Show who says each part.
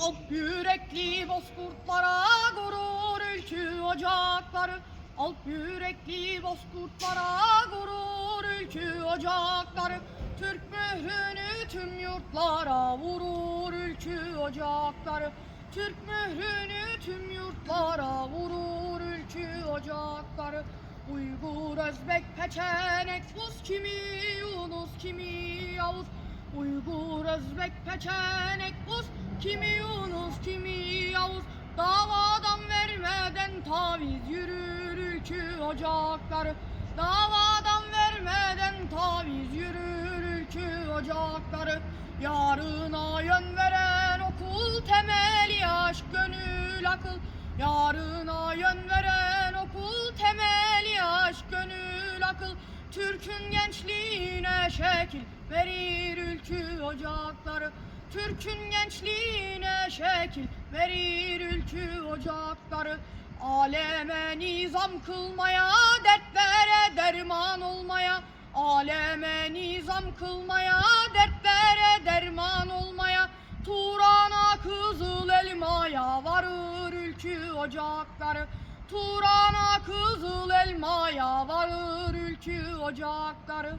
Speaker 1: Alt yürekli bozkurtlara gurur ülkü ocakları. Alt yürekli bozkurtlara gurur ülkü ocakları. Türk mührünü tüm yurtlara vurur ülkü ocakları. Türk mührünü tüm yurtlara vurur ülkü ocakları. Uygur, Özbek, Peçenek, Rus kimi Yunus kimi Yavuz. Uygur, Özbek, Peçenek, Rus kimi ülkü ocakları. Davadan vermeden taviz yürür ülkü ocakları. Yarına yön veren okul temeli aşk gönül akıl. Yarına yön veren okul temeli aşk gönül akıl. Türk'ün gençliğine şekil verir ülkü ocakları. Türk'ün gençliğine şekil verir ülkü ocakları Aleme nizam kılmaya, dertlere derman olmaya. Aleme nizam kılmaya, dertlere derman olmaya. Turan'a kızıl elmaya varır ülkü ocakları. Turan'a kızıl elmaya varır ülkü ocakları